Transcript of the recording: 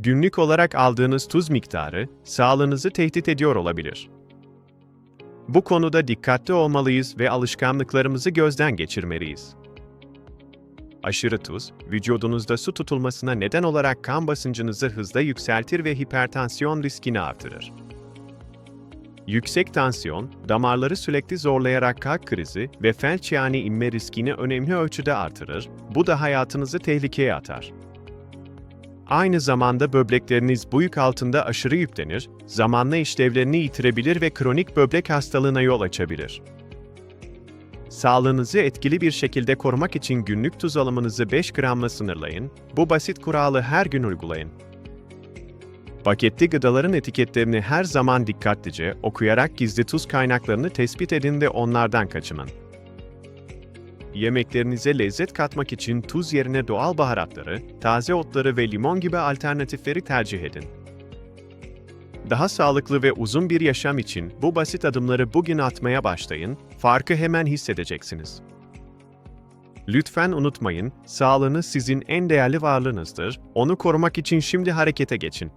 Günlük olarak aldığınız tuz miktarı sağlığınızı tehdit ediyor olabilir. Bu konuda dikkatli olmalıyız ve alışkanlıklarımızı gözden geçirmeliyiz. Aşırı tuz, vücudunuzda su tutulmasına neden olarak kan basıncınızı hızla yükseltir ve hipertansiyon riskini artırır. Yüksek tansiyon, damarları sürekli zorlayarak kalp krizi ve felç yani inme riskini önemli ölçüde artırır, bu da hayatınızı tehlikeye atar. Aynı zamanda böbrekleriniz bu yük altında aşırı yüklenir, zamanla işlevlerini yitirebilir ve kronik böbrek hastalığına yol açabilir. Sağlığınızı etkili bir şekilde korumak için günlük tuz alımınızı 5 gramla sınırlayın, bu basit kuralı her gün uygulayın. Paketli gıdaların etiketlerini her zaman dikkatlice okuyarak gizli tuz kaynaklarını tespit edin ve onlardan kaçının. Yemeklerinize lezzet katmak için tuz yerine doğal baharatları, taze otları ve limon gibi alternatifleri tercih edin. Daha sağlıklı ve uzun bir yaşam için bu basit adımları bugün atmaya başlayın, farkı hemen hissedeceksiniz. Lütfen unutmayın, sağlığınız sizin en değerli varlığınızdır, onu korumak için şimdi harekete geçin.